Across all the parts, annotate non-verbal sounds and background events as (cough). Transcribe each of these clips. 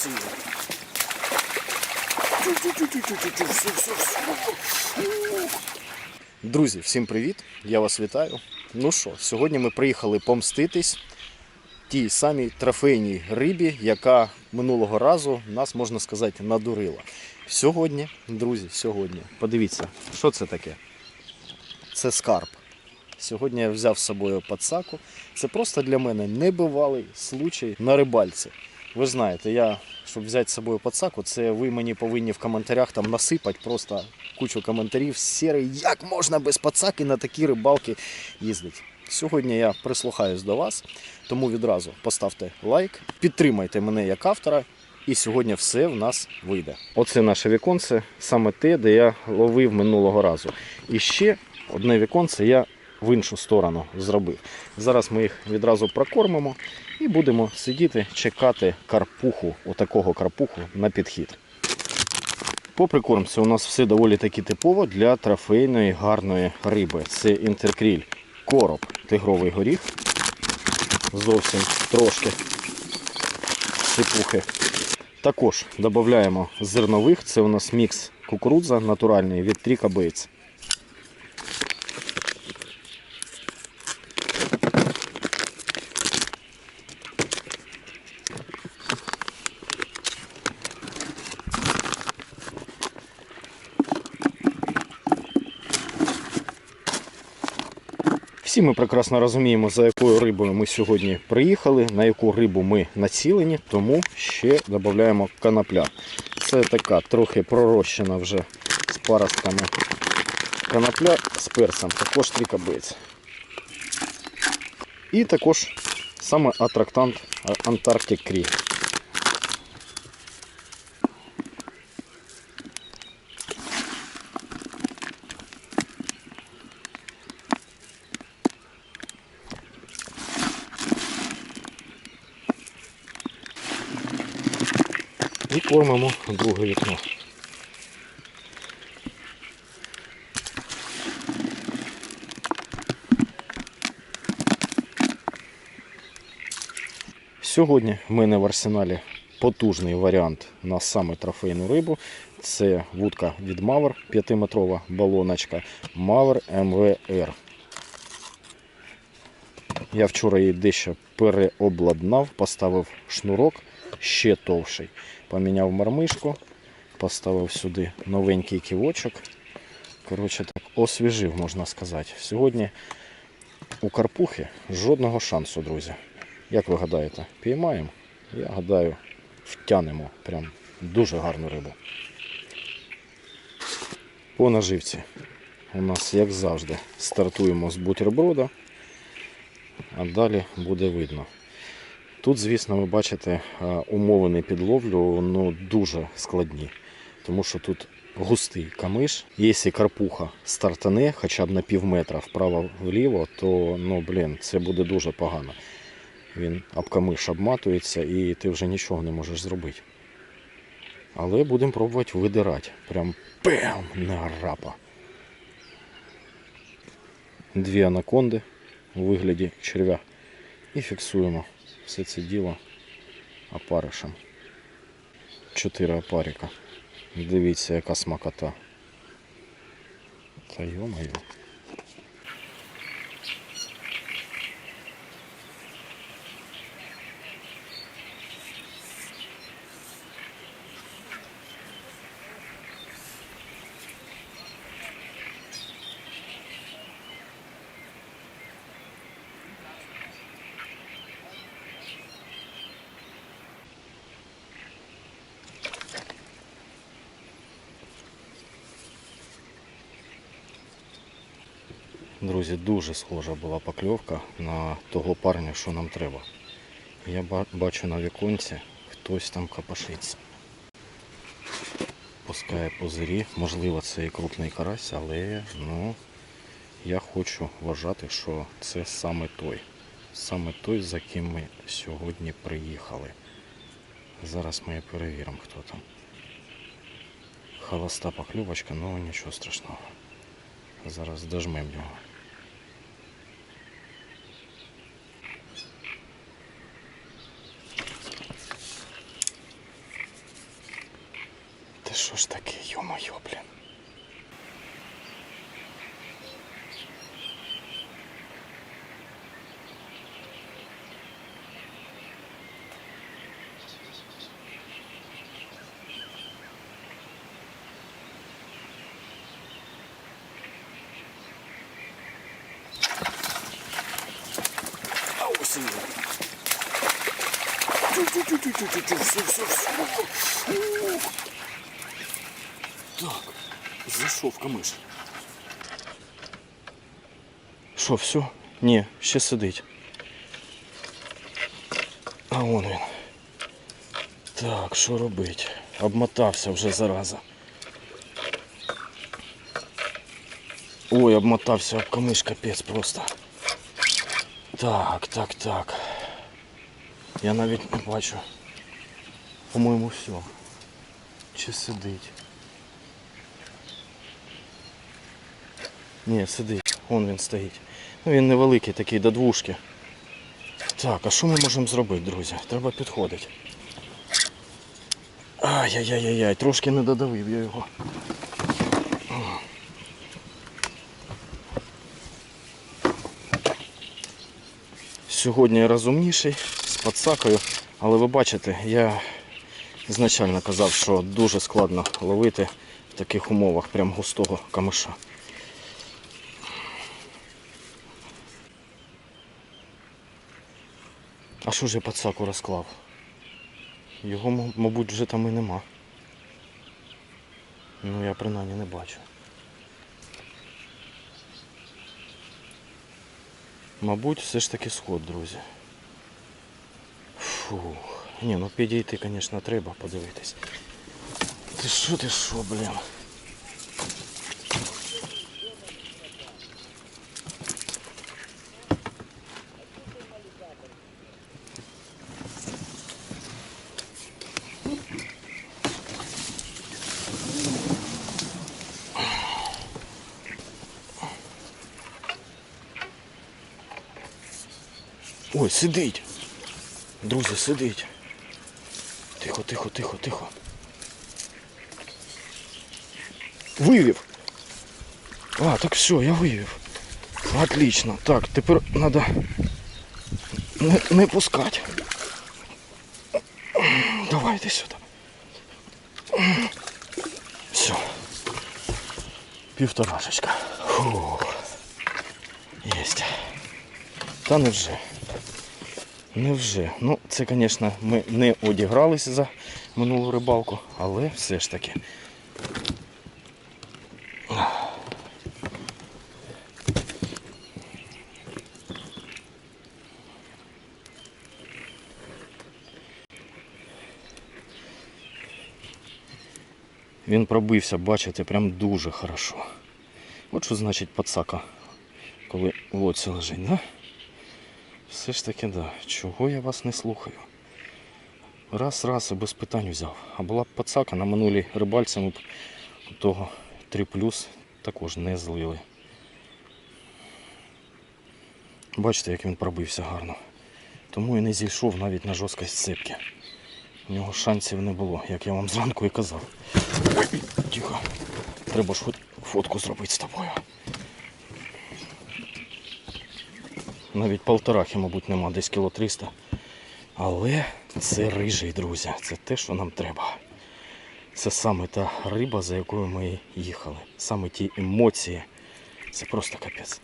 красиво. Друзі, всім привіт! Я вас вітаю. Ну що, сьогодні ми приїхали помститись тій самій трофейній рибі, яка минулого разу нас, можна сказати, надурила. Сьогодні, друзі, сьогодні, подивіться, що це таке? Це скарб. Сьогодні я взяв з собою пацаку. Це просто для мене небивалий случай на рибальці. Ви знаєте, я, щоб взяти з собою пацаку, це ви мені повинні в коментарях там насипати просто кучу коментарів сірий, як можна без пацаки на такі рибалки їздити. Сьогодні я прислухаюсь до вас, тому відразу поставте лайк, підтримайте мене як автора, і сьогодні все в нас вийде. Оце наше віконце, саме те, де я ловив минулого разу. І ще одне віконце я в іншу сторону зробив. Зараз ми їх відразу прокормимо і будемо сидіти, чекати карпуху, отакого карпуху на підхід. По прикормці у нас все доволі таки типово для трофейної гарної риби. Це інтеркріль, короб, тигровий горіх. Зовсім трошки сипухи. Також додаємо зернових. Це у нас мікс кукурудза натуральний від Тріка. Всі ми прекрасно розуміємо, за якою рибою ми сьогодні приїхали, на яку рибу ми націлені, тому ще додаємо канапля. Це така трохи пророщена вже з паростками канапля з перцем, також трікабець. І також саме атрактант Антарктик Крі. І кормимо друге вікно. Сьогодні в мене в арсеналі потужний варіант на саме трофейну рибу. Це вудка від Мавр 5-метрова балоночка Мавр МВР. Я вчора її дещо переобладнав, поставив шнурок ще товший. Поміняв мармишку, поставив сюди новенький ківочок. Коротше так, освіжив, можна сказати. Сьогодні у Карпухи жодного шансу, друзі. Як ви гадаєте, піймаємо? Я гадаю, втянемо прям дуже гарну рибу. По наживці у нас, як завжди, стартуємо з бутерброда, а далі буде видно. Тут, звісно, ви бачите, е, умови на підловлю ну, дуже складні, тому що тут густий камиш. Якщо карпуха стартане хоча б на пів метра вправо-вліво, то ну, блін, це буде дуже погано. Він об камиш обматується і ти вже нічого не можеш зробити. Але будемо пробувати видирати. Прям пем на рапа. Дві анаконди у вигляді черв'я. І фіксуємо все це діло опаришем. Чотири опарика. Дивіться, яка смакота. Та йо-моє. Друзі, дуже схожа була покльовка на того парня, що нам треба. Я бачу на віконці, хтось там копошиться. Пускає позирі, можливо, це і крупний карась, але ну, я хочу вважати, що це саме той. Саме той, за ким ми сьогодні приїхали. Зараз ми перевіримо, хто там. Холоста покльовочка, ну нічого страшного. Зараз дожмемо його. що ж таке, йо-моє, блін. А ось і він. Тю-тю-тю-тю-тю-тю, все, все, все. Так, зайшов камиш. Що, все? Ні, ще сидить. А вон він. Так, що робить? Обмотався вже зараза. Ой, обмотався об камиш, капець просто. Так, так, так. Я навіть не бачу. По-моєму, все. Чи сидить? Ні, сидить. Вон він стоїть. Ну він невеликий такий до двушки. Так, а що ми можемо зробити, друзі? Треба підходити. Ай-яй-яй-яй, трошки не додавив я його. Сьогодні я розумніший з подсакою, але ви бачите, я ізначально казав, що дуже складно ловити в таких умовах прям густого камиша. А що ж я подсаку розклав? Його, мабуть, вже там і нема. Ну я принаймні не бачу. Мабуть, все ж таки сход, друзі. Фух. Ні, ну підійти, звісно, треба подивитись. Ти що, ти що, блін? Ой, сидить. Друзі, сидить. Тихо, тихо, тихо, тихо. Вивів. А, так все, я вивів. Отлично. Так, тепер треба не, не пускати. Давайте сюди. Все. Півторашечка. Фух. Єсть. Та невже. Невже. Ну, це, звісно, ми не одігралися за минулу рибалку, але все ж таки. Він пробився, бачите, прям дуже хорошо. От що значить подсака, коли лодці лежить, да? Все ж таки, да. Чого я вас не слухаю? Раз, раз і без питань взяв. А була б пацака на минулій рибальці, ми б того 3 плюс також не злили. Бачите, як він пробився гарно. Тому і не зійшов навіть на жорсткість цепки. У нього шансів не було, як я вам зранку і казав. Ой, тихо. Треба ж фот- фотку зробити з тобою. Навіть полторахи, мабуть, нема, десь кіло 300. Але це рижий, друзі. Це те, що нам треба. Це саме та риба, за якою ми їхали. Саме ті емоції. Це просто капець.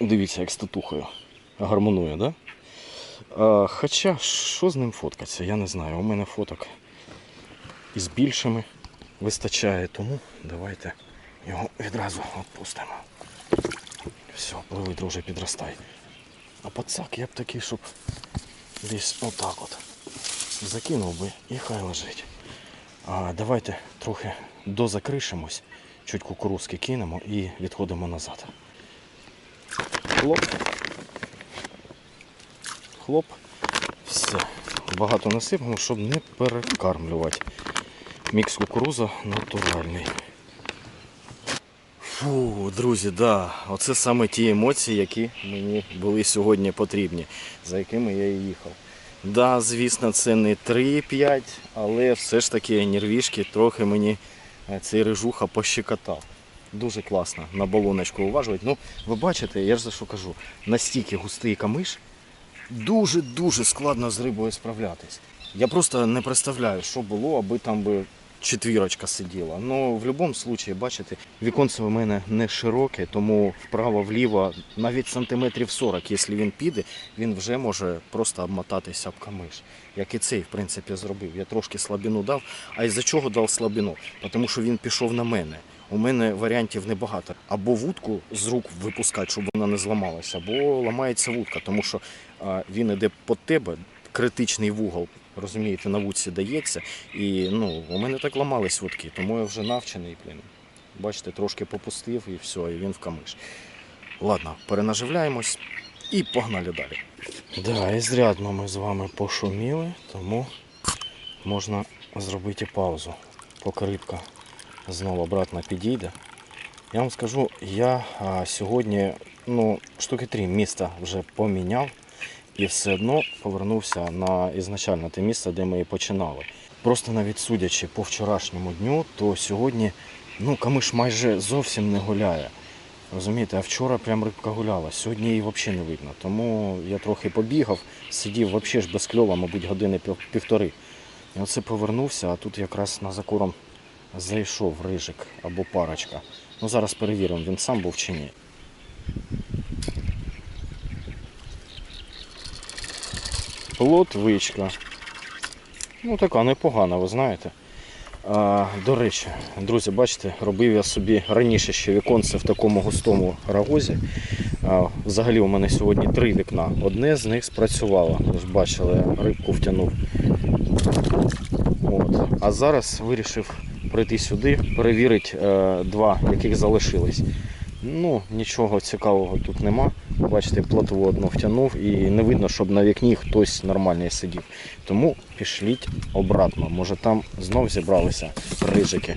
Дивіться, як з татухою. Гармонує, да? Хоча, що з ним фоткатися, я не знаю. У мене фоток із більшими вистачає, тому давайте його відразу відпустимо. Все, пливи, друже, підростай. А пацак я б такий, щоб десь отак от закинув би і хай лежить. А давайте трохи дозакришимось, чуть кукурузки кинемо і відходимо назад. Хлоп. Хлоп. Все. Багато насипемо, щоб не перекармлювати. Мікс кукуруза натуральний. Фу, друзі, да. Оце саме ті емоції, які мені були сьогодні потрібні, за якими я і їхав. Да, звісно, це не 3-5, але все ж таки нервішки трохи мені е, цей рижуха пощекотав. Дуже класно на балоночку уважувати. Ну, ви бачите, я ж за що кажу, настільки густий камиш, дуже-дуже складно з рибою справлятись. Я просто не представляю, що було, аби там би четвірочка сиділа. Ну, в будь-якому випадку, бачите, віконце у мене не широке, тому вправо-вліво, навіть сантиметрів 40, якщо він піде, він вже може просто обмотатися об камиш. Як і цей, в принципі, зробив. Я трошки слабину дав. А із-за чого дав слабину? Тому що він пішов на мене. У мене варіантів небагато. Або вудку з рук випускати, щоб вона не зламалася, або ламається вудка, тому що він іде під тебе, критичний вугол, розумієте, на вудці дається. І ну, у мене так ламались вудки, тому я вже навчений, блін. Бачите, трошки попустив і все, і він в камиш. Ладно, перенаживляємось і погнали далі. Да, і зрядно ми з вами пошуміли, тому можна зробити паузу, поки рибка знову обратно підійде. Я вам скажу, я сьогодні ну, штуки три міста вже поміняв і все одно повернувся на ізначально те місце, де ми і починали. Просто навіть судячи по вчорашньому дню, то сьогодні ну, камиш майже зовсім не гуляє. Розумієте, а вчора прям рибка гуляла, сьогодні її взагалі не видно. Тому я трохи побігав, сидів взагалі ж без кльова, мабуть, години півтори. І оце повернувся, а тут якраз на закором зайшов рижик або парочка. Ну зараз перевіримо, він сам був чи ні. Плотвичка. Ну така непогана, ви знаєте. А, до речі, друзі, бачите, робив я собі раніше ще віконце в такому густому рагозі. А, взагалі у мене сьогодні три вікна. Одне з них спрацювало. Ж бачили, рибку втягнув. От. А зараз вирішив прийти сюди, перевірити е, два, яких залишились. Ну, нічого цікавого тут нема. Бачите, плотву одну втягнув і не видно, щоб на вікні хтось нормальний сидів. Тому пішліть обратно. Може там знов зібралися рижики.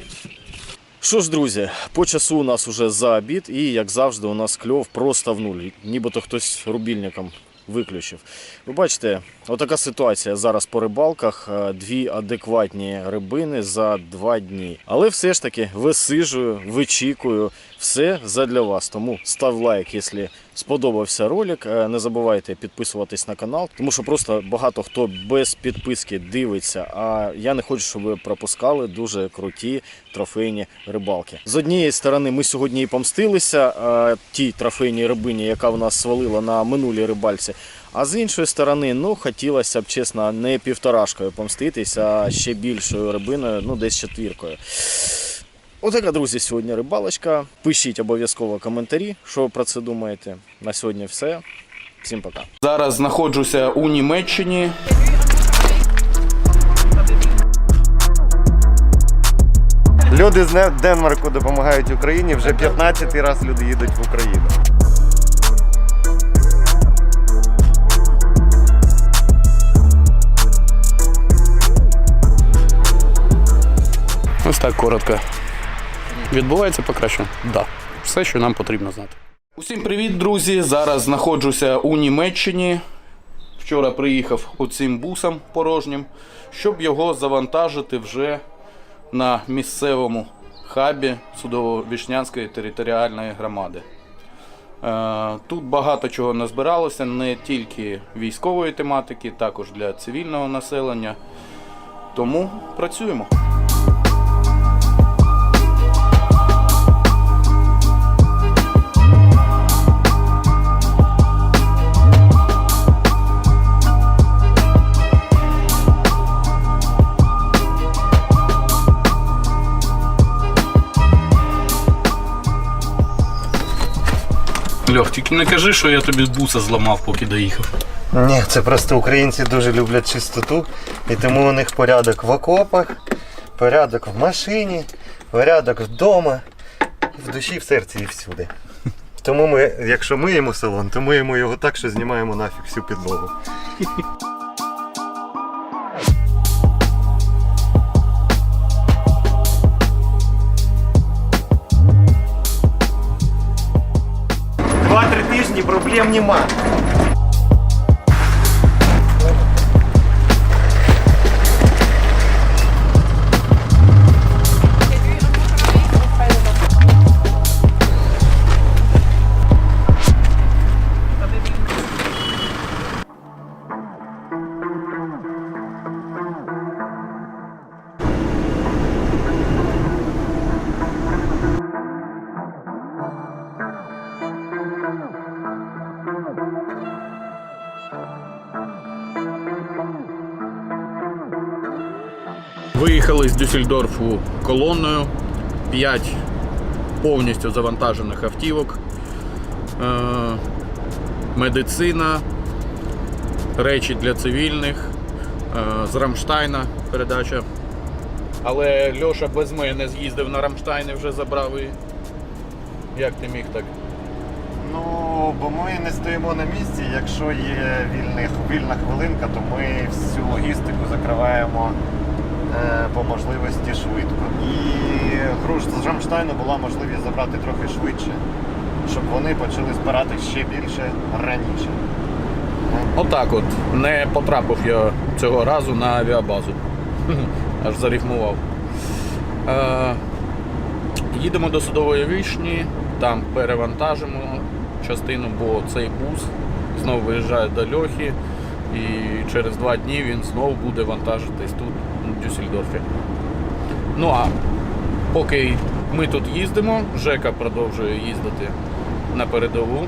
Що ж, друзі, по часу у нас уже за обід, і як завжди, у нас кльов просто в нуль. Нібито хтось рубільником виключив. Ви бачите, отака ситуація зараз по рибалках. Е, Дві адекватні рибини за два дні. Але все ж таки висижую, вичікую. Все задля вас. Тому став лайк, якщо сподобався ролик. Е, Не забувайте підписуватись на канал, тому що просто багато хто без підписки дивиться. А я не хочу, щоб ви пропускали дуже круті трофейні рибалки. З однієї сторони, ми сьогодні і помстилися е, тій трофейній рибині, яка в нас свалила на минулій рибальці. А з іншої сторони, ну хотілося б чесно, не півторашкою помститись, а ще більшою рибиною, ну десь четвіркою. Отака, друзі, сьогодні рибалочка. Пишіть обов'язково коментарі, що ви про це думаєте. На сьогодні все. Всім пока. Зараз знаходжуся у Німеччині. Люди з Денмарку допомагають Україні. Вже 15 раз люди їдуть в Україну. Ось так коротко. Відбувається покраще? Да. Все, що нам потрібно знати. Усім привіт, друзі! Зараз знаходжуся у Німеччині. Вчора приїхав оцим бусом порожнім, щоб його завантажити вже на місцевому хабі Судово-Вішнянської територіальної громади. Е, Тут багато чого назбиралося, не тільки військової тематики, також для цивільного населення. Тому працюємо. Льох, тільки не кажи, що я тобі буса зламав, поки доїхав. Ні, це просто українці дуже люблять чистоту, і тому у них порядок в окопах, порядок в машині, порядок вдома, в душі, в серці і всюди. Тому ми, якщо миємо салон, то миємо його так, що знімаємо нафіг всю підлогу. Нема. Виїхали з Дюссельдорфу колонною. 5 повністю завантажених автівок. Е, медицина, речі для цивільних, е, з Рамштайна передача. Але Льоша без мене з'їздив на Рамштайн і вже забрав і. Як ти міг так? Ну, бо ми не стоїмо на місці. Якщо є вільних, вільна хвилинка, то ми всю логістику закриваємо по можливості швидко. І груш з Рамштайну була можливість забрати трохи швидше, щоб вони почали збирати ще більше раніше. Отак от. Не потрапив я цього разу на авіабазу. (laughs) Аж зарифмував. Е, їдемо до судової вишні, там перевантажимо частину, бо цей бус знову виїжджає до Льохи, і через два дні він знову буде вантажитись тут, Дюссельдорфі. Ну а поки ми тут їздимо, Жека продовжує їздити на передову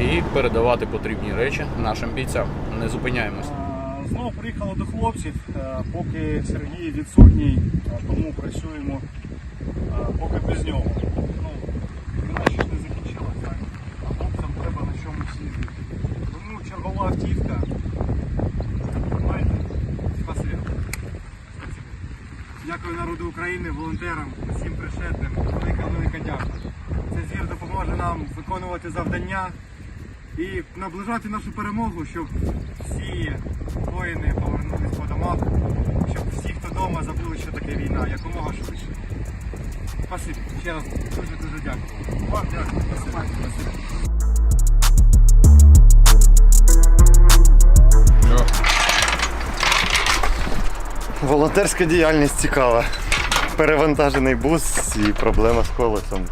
і передавати потрібні речі нашим бійцям. Не зупиняємось. Е, Знову приїхали до хлопців, е, поки Сергій відсутній, е, тому працюємо поки без нього. Ну, війна ж не закінчилась, так? А хлопцям треба на чомусь їздити. Тому чергова автівка. Знаєте, спасибі. Спасибі. Дякую народу України, волонтерам, всім пришедним. Велика велика дякую. Цей звір допоможе нам виконувати завдання і наближати нашу перемогу, щоб всі воїни повернулись по домах, щоб всі, хто вдома, забули, що таке війна, якомога швидше. Спасибі. Ще раз дуже-дуже дякую. Вам дякую. Спасибі. Волонтерська діяльність цікава. Перевантажений бус і проблема з колесом.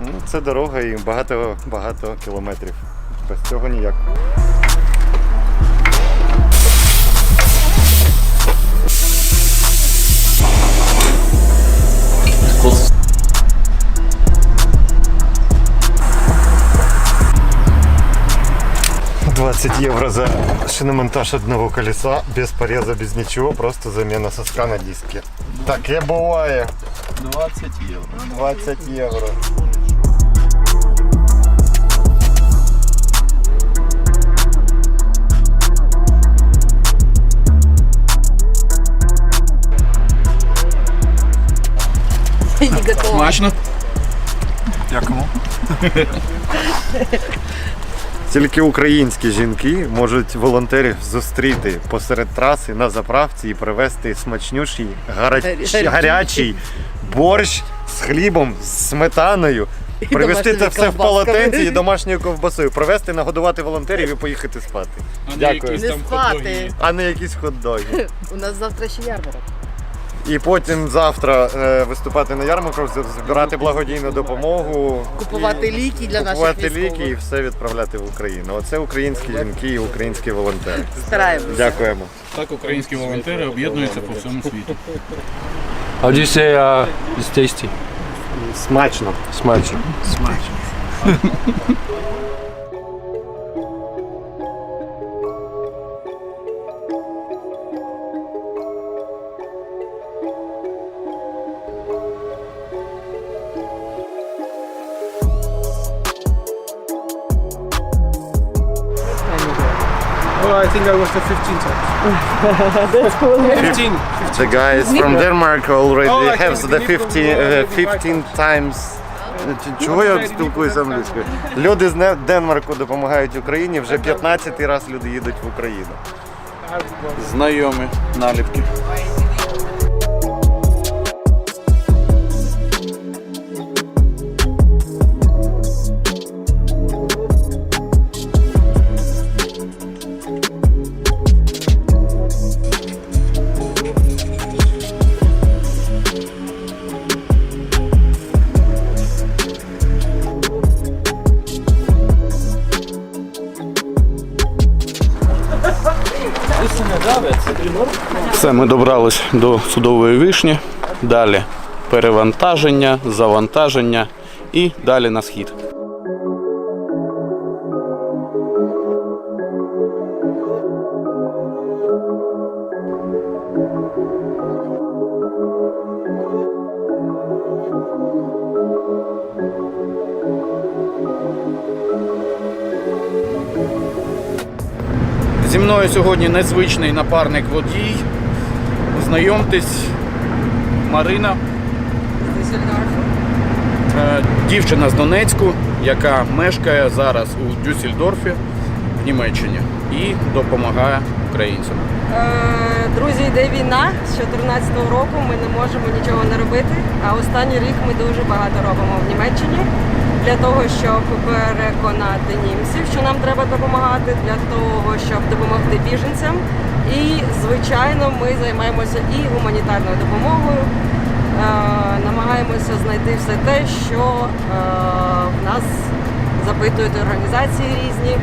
Ну, це дорога і багато, багато кілометрів. Без цього ніяк. «20 евро за шиномонтаж одного колеса, без пореза, без ничего, просто замена соска на диске. Таке буває. 20 євро. 20 євро. Не готова. Смачно? Тільки українські жінки можуть волонтерів зустріти посеред траси на заправці і привезти смачнющий гарач- Гарячий. гарячий борщ з хлібом, з сметаною. Привезти це все в полотенці і домашньою ковбасою. Привезти, нагодувати волонтерів і поїхати спати. Дякую. Не спати. А не якісь хот-доги. (laughs) У нас завтра ще ярмарок. І потім завтра е, виступати на ярмарках, збирати благодійну допомогу, Купувати і ліки для наших купувати ліки і все відправляти в Україну. Оце українські жінки і українські волонтери. Стараємося. Дякуємо. Так українські волонтери об'єднуються по всьому світу. How do you say uh, it's tasty? Смачно. Смачно. I think I was the 15 15. The guys from Denmark already Oh, have the 15, uh, 15 times. Чого я спілкуюся англійською? Люди з Не- Денмарку допомагають Україні. Вже 15 раз люди їдуть в Україну. Знайомі наліпки. ми добрались до судової вишні, далі перевантаження, завантаження і далі на схід. Зі мною сьогодні незвичний напарник водій. Знайомтесь, Марина, е, дівчина з Донецьку, яка мешкає зараз у Дюссельдорфі в Німеччині і допомагає українцям. Е, Друзі, йде війна з 2014 року. Ми не можемо нічого не робити. А останній рік ми дуже багато робимо в Німеччині для того, щоб переконати німців, що нам треба допомагати, для того, щоб допомогти біженцям. І, звичайно, ми займаємося і гуманітарною допомогою. Е, намагаємося знайти все те, що е, в нас запитують організації різні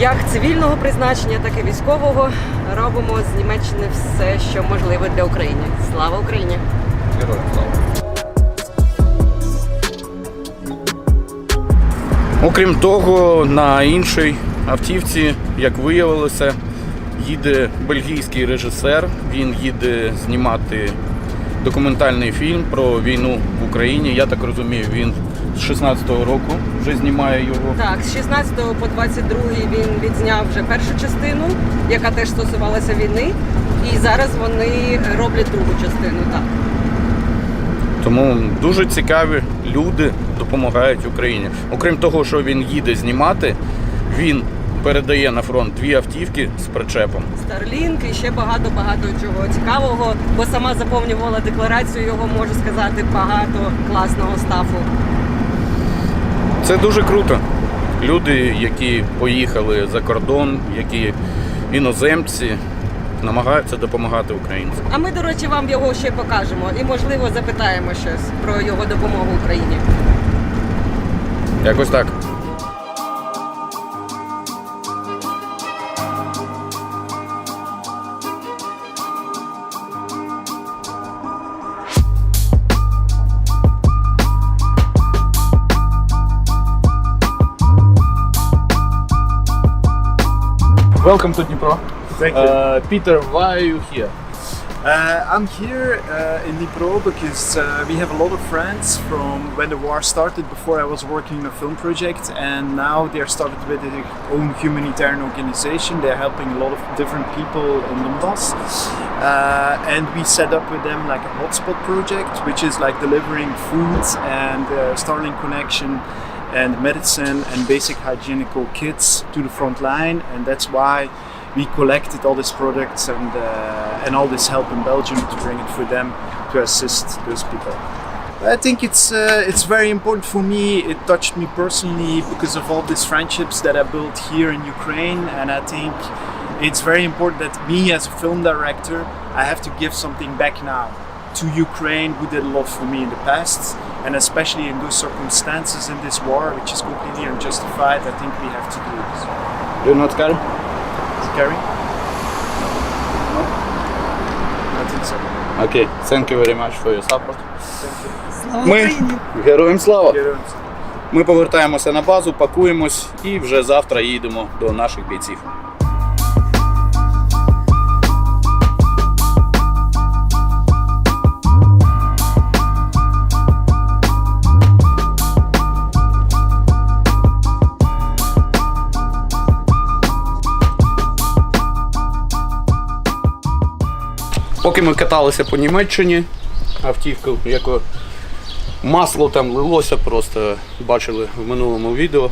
як цивільного призначення, так і військового робимо з Німеччини все, що можливе для України. Слава Україні! Героям слава. Окрім того, на іншій автівці, як виявилося, їде бельгійський режисер. Він їде знімати документальний фільм про війну в Україні. Я так розумію, він з 16-го року вже знімає його. Так, з 16 по 22 він відзняв вже першу частину, яка теж стосувалася війни. І зараз вони роблять другу частину. Так. Тому дуже цікаві люди допомагають Україні. Окрім того, що він їде знімати, він передає на фронт дві автівки з причепом. Starlink і ще багато-багато чого цікавого, бо сама заповнювала декларацію його, можу сказати, багато класного стафу. Це дуже круто. Люди, які поїхали за кордон, які іноземці, намагаються допомагати українцям. А ми, до речі, вам його ще покажемо і, можливо, запитаємо щось про його допомогу Україні. Якось так. Welcome to Dnipro. Thank you. Uh, Peter, why are you here? Uh, I'm here uh, in Dnipro because uh, we have a lot of friends from when the war started. Before I was working on a film project, and now they are started with their own humanitarian organization. They're helping a lot of different people in Donbass, uh, and we set up with them like a hotspot project, which is like delivering food and uh, Starlink connection and medicine and basic hygienical kits to the front line, and that's why we collected all these products and uh, and all this help in Belgium to bring it for them to assist those people. I think it's uh, it's very important for me. It touched me personally because of all these friendships that I built here in Ukraine, and I think it's very important that me as a film director, I have to give something back now to Ukraine, who did a lot for me in the past, and especially in those circumstances in this war, which is completely unjustified. I think we have to do this. You're not scared? Scary? No? I think so. Окей, thank you very much for your support. Ми героям слава! Героям Ми повертаємося на базу, пакуємось і вже завтра їдемо до наших бійців. Поки ми каталися по Німеччині, автівка, яку масло там лилося, просто бачили в минулому відео.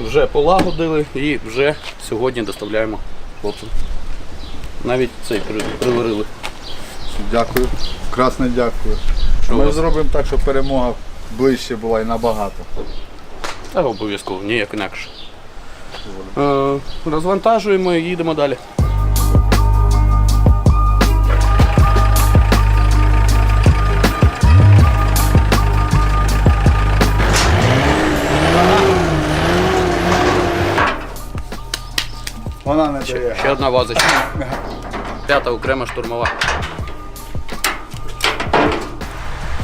Вже полагодили і вже сьогодні доставляємо хлопцям. Навіть цей приварили. Дякую. Красно дякую. Що Ми зробимо так, щоб перемога ближче була і набагато. Та обов'язково, ніяк інакше. Е, розвантажуємо і їдемо далі. Вона не дає. Ще одна вазочка. П'ята окрема штурмова.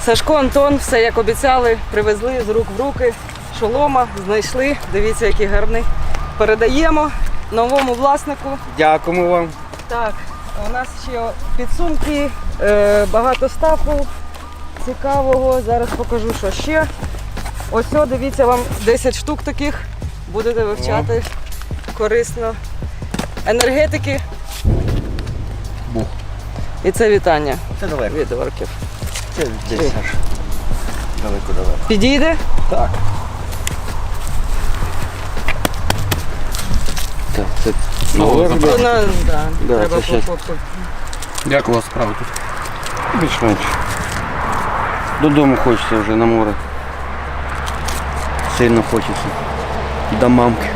Сашко, Антон, все як обіцяли, привезли з рук в руки, шолома, знайшли. Дивіться, який гарний. Передаємо новому власнику. Дякуємо вам. Так, у нас ще підсумки, е, багато стафу цікавого. Зараз покажу, що ще. Ось, о, дивіться, вам 10 штук таких. Будете вивчати корисно. Енергетики. Бух. І це вітання Це далеко. від орків. Це десь аж. Далеко далеко. Підійде? Так, Так, це Знову Ну, на, да, Да, треба це щас. по- по- по- Як у вас справа тут? більш-менш. Додому хочеться вже на море. Сильно хочеться. До мамки.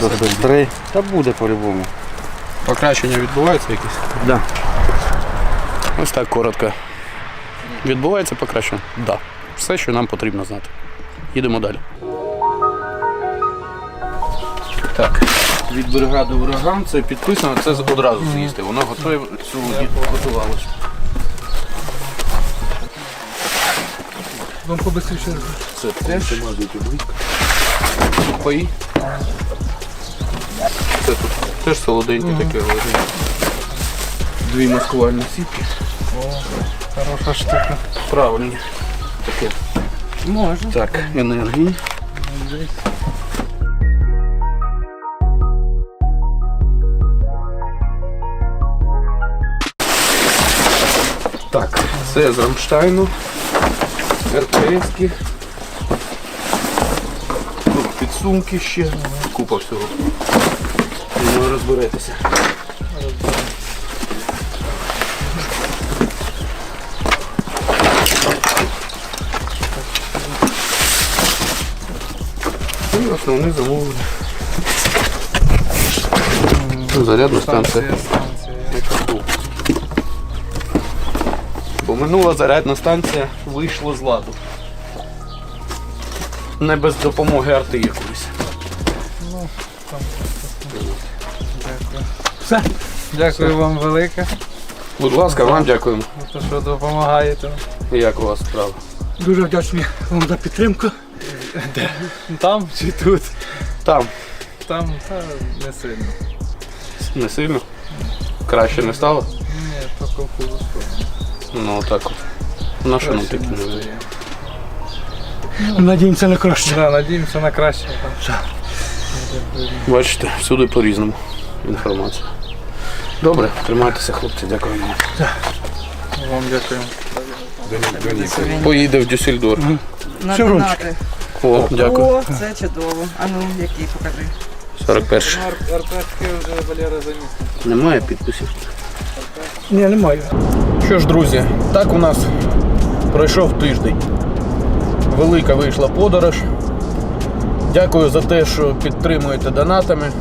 До сестри. Та буде по-любому. Покращення відбувається якесь? Да. Ось так коротко. Відбувається покращення? Так. Да. Все, що нам потрібно знати. Їдемо далі. Так. Від бригади ураган це підписано, це одразу з'їсти. Воно готове сьогодні готувалося. Вам побыстрее. Це теж. Сухпаї. Це тут теж солоденьке таке лежить. Дві маскувальні сітки. Хорошая штука. Правильні. Таке. Можна. Так, енергії. Так, це з Рамштайну. РПС-ки. Тут підсумки ще. Купа всього. Думаю, розберетеся. І основне замовлення. Зарядна станція. Бо минула зарядна станція вийшла з ладу. Не без допомоги арти якоїсь. Дякую вам велике, Будь ласка, вам дякуємо. за те, що допомагаєте. І Як у вас справа? Дуже вдячні вам за підтримку. Де? Там чи тут? Там. Там та не сильно. Не сильно? Краще не стало? Ні, в хуже сторону. Ну так от. На що нам такі не новини? Надіємося на краще. Да, надіємося на краще. Бачите, всюди по-різному інформація. Добре, тримайтеся, хлопці, дякую вам. Вам дякуємо. Поїде в Дюссельдор. На донати. О, дякую. О, це чудово. А ну, який покажи. 41. Арпетки вже Валера заміс. Немає підписів. Ні, немає. Що ж, друзі, так у нас пройшов тиждень. Велика вийшла подорож. Дякую за те, що підтримуєте донатами.